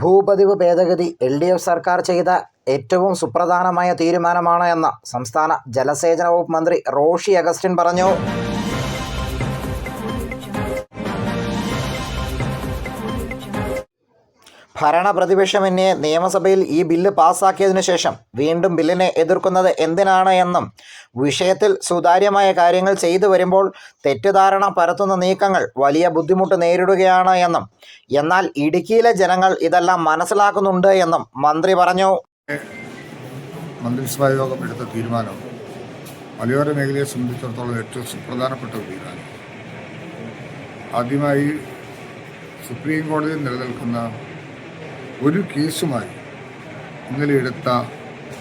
ഭൂപതിവ് ഭേദഗതി L D F സർക്കാർ ചെയ്ത ഏറ്റവും സുപ്രധാനമായ തീരുമാനമാണ് എന്ന് സംസ്ഥാന ജലസേചന വകുപ്പ് മന്ത്രി റോഷി അഗസ്റ്റിൻ പറഞ്ഞു. ഭരണ പ്രതിപക്ഷമെന്നേ നിയമസഭയിൽ ഈ ബില്ല് പാസ്സാക്കിയതിനു ശേഷം വീണ്ടും ബില്ലിനെ എതിർക്കുന്നത് എന്തിനാണ് എന്നും വിഷയത്തിൽ സുതാര്യമായ കാര്യങ്ങൾ ചെയ്തു വരുമ്പോൾ തെറ്റിദ്ധാരണ പരത്തുന്ന നീക്കങ്ങൾ വലിയ ബുദ്ധിമുട്ട് നേരിടുകയാണ് എന്നും എന്നാൽ ഇടുക്കിയിലെ ജനങ്ങൾ ഇതെല്ലാം മനസ്സിലാക്കുന്നുണ്ട് എന്നും മന്ത്രി പറഞ്ഞു. മന്ത്രിസഭാ യോഗം എടുത്ത തീരുമാനം മലയോര മേഖലയെ സംബന്ധിച്ചിടത്തോളം ഏറ്റവും സുപ്രധാനപ്പെട്ട ഒരു തീരുമാനം. ആദ്യമായി സുപ്രീം കോടതിയിൽ നിലനിൽക്കുന്ന ഒരു കേസുമായി ഇന്നലെ എടുത്ത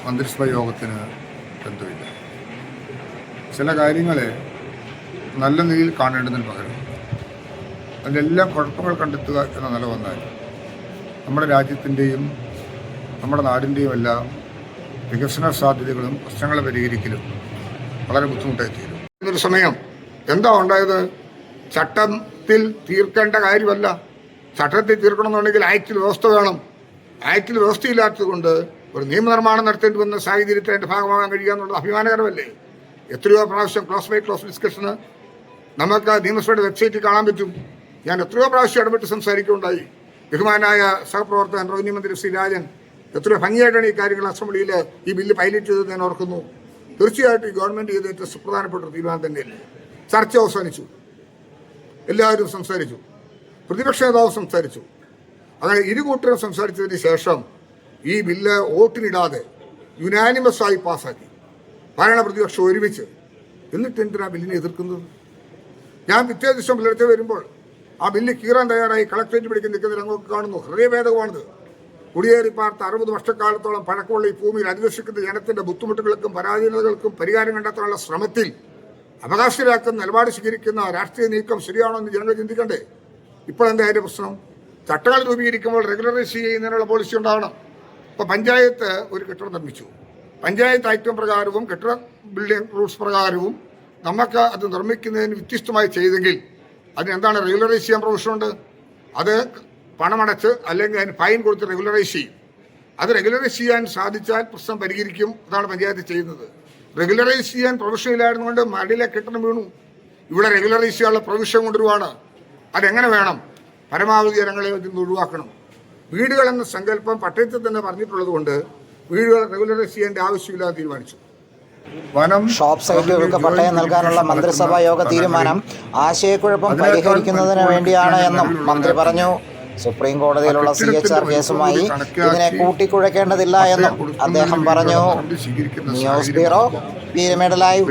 മന്ത്രിസഭാ യോഗത്തിന് ബന്ധമില്ല. ചില കാര്യങ്ങളെ നല്ല നിലയിൽ കാണേണ്ടതിന് പകരം അതിലെല്ലാം കുഴപ്പങ്ങൾ കണ്ടെത്തുക എന്ന നില വന്നാൽ നമ്മുടെ രാജ്യത്തിന്റെയും നമ്മുടെ നാടിന്റെയും എല്ലാം വികസന സാധ്യതകളും പ്രശ്നങ്ങളെ പരിഹരിക്കലും വളരെ ബുദ്ധിമുട്ടായി തീരും. ഇതൊരു സമയം എന്താ ഉണ്ടായത്? ചട്ടത്തിൽ തീർക്കേണ്ട കാര്യമല്ല. ചട്ടത്തിൽ തീർക്കണമെന്നുണ്ടെങ്കിൽ ആക്റ്റിൽ വ്യവസ്ഥ വേണം. ആക്റ്റിൽ വ്യവസ്ഥയില്ലാത്തതുകൊണ്ട് ഒരു നിയമനിർമ്മാണം നടത്തേണ്ടി വന്ന സാഹചര്യത്തിൽ അതിന്റെ ഭാഗമാകാൻ കഴിയുക എന്നുള്ളത് അഭിമാനകരമല്ലേ? എത്രയോ പ്രാവശ്യം ക്ലോസ് ബൈ ക്ലോസ് ഡിസ്കഷന് നമുക്ക് നിയമസഭയുടെ വെബ്സൈറ്റിൽ കാണാൻ പറ്റും. ഞാൻ എത്രയോ പ്രാവശ്യം ഇടപെട്ട് സംസാരിക്കുകയുണ്ടായി. ബഹുമാനായ സഹപ്രവർത്തകൻ റവന്യൂ മന്ത്രി ശ്രീ രാജൻ എത്രയോ ഭംഗിയായിട്ടാണ് ഈ കാര്യങ്ങൾ അസംബ്ലിയിൽ ഈ ബില്ല് പൈലറ്റ് ചെയ്തത് ഞാൻ ഓർക്കുന്നു. തീർച്ചയായിട്ടും ഈ ഗവൺമെന്റ് ചെയ്ത ഏറ്റവും സുപ്രധാനപ്പെട്ട ഒരു തീരുമാനം തന്നെയല്ലേ? ചർച്ച അവസാനിച്ചു. എല്ലാവരും സംസാരിച്ചു. പ്രതിപക്ഷ നേതാവ് സംസാരിച്ചു. അങ്ങനെ ഇരു കൂട്ടരും സംസാരിച്ചതിന് ശേഷം ഈ ബില്ല് വോട്ടിനിടാതെ യുനാനിമസ് ആയി പാസ്സാക്കി ഭരണ പ്രതിപക്ഷം ഒരുമിച്ച്. എന്നിട്ട് എന്തിനാ ബില്ലിനെ എതിർക്കുന്നത്? ഞാൻ പിറ്റേ ദിവസം പുലർച്ചെ വരുമ്പോൾ ആ ബില്ല് കീറാൻ തയ്യാറായി കളക്ടറേറ്റ് പിടിക്കാൻ നിൽക്കുന്ന രംഗമൊക്കെ കാണുന്നു. ഹൃദയഭേദകമാണിത്. കുടിയേറി പാർത്ത അറുപത് വർഷക്കാലത്തോളം പഴക്കമുള്ള ഈ ഭൂമിയിൽ അധിവസിക്കുന്ന ജനത്തിന്റെ ബുദ്ധിമുട്ടുകൾക്കും പരാധീനതകൾക്കും പരിഹാരം കണ്ടെത്താനുള്ള ശ്രമത്തിൽ അവകാശരാക്കുന്ന നിലപാട് സ്വീകരിക്കുന്ന രാഷ്ട്രീയ നീക്കം ശരിയാണോ എന്ന് ജനങ്ങൾ ചിന്തിക്കണ്ടേ? ഇപ്പോൾ എന്താ അതിന്റെ പ്രശ്നം? ചട്ടങ്ങൾ രൂപീകരിക്കുമ്പോൾ റെഗുലറൈസ് ചെയ്യുന്നതിനുള്ള പോളിസി ഉണ്ടാവണം. ഇപ്പോൾ പഞ്ചായത്ത് ഒരു കെട്ടിടം നിർമ്മിച്ചു. പഞ്ചായത്ത് ഐറ്റം പ്രകാരവും കെട്ടിട ബിൽഡിംഗ് റൂൾസ് പ്രകാരവും നമുക്ക് അത് നിർമ്മിക്കുന്നതിന് വ്യത്യസ്തമായി ചെയ്തെങ്കിൽ അതിനെന്താണ് റെഗുലറൈസ് ചെയ്യാൻ പ്രൊവിഷനുണ്ട്? അത് പണമടച്ച് അല്ലെങ്കിൽ അതിന് ഫൈൻ കൊടുത്ത് റെഗുലറൈസ് ചെയ്യും. അത് റെഗുലറൈസ് ചെയ്യാൻ സാധിച്ചാൽ പ്രശ്നം പരിഹരിക്കും. അതാണ് പഞ്ചായത്ത് ചെയ്യുന്നത്. റെഗുലറൈസ് ചെയ്യാൻ പ്രൊവിഷൻ ഇല്ലായിരുന്നുകൊണ്ട് മടിയിലെ കെട്ടിടം വീണു. ഇവിടെ റെഗുലറൈസ് ചെയ്യാനുള്ള പ്രൊവിഷൻ കൊണ്ടുവരുവാണ്. അതെങ്ങനെ വേണം? പരമാവധി ജനങ്ങളെ ഇതിൽ ഒഴിവാക്കണം. വീടുകൾ എന്ന സങ്കല്പം പട്ടയത്തിൽ തന്നെ പറഞ്ഞിട്ടുള്ളത് കൊണ്ട് വീടുകൾ റെഗുലറൈസ് ചെയ്യേണ്ട ആവശ്യമില്ലാതെ തീരുമാനിച്ചു. വനം ഷോപ്പ് സൈറ്റുകൾക്ക് പട്ടയം നൽകാനുള്ള മന്ത്രിസഭാ യോഗ തീരുമാനം ആശയക്കുഴപ്പം പരിഹരിക്കുന്നതിന് വേണ്ടിയാണ് എന്നും മന്ത്രി പറഞ്ഞു. സുപ്രീം കോടതിയിലുള്ള സി എച്ച് ആർ കേസുമായി ഇതിനെ കൂട്ടിക്കുഴക്കേണ്ടതില്ല എന്നും അദ്ദേഹം പറഞ്ഞു. News bureau Peermade live.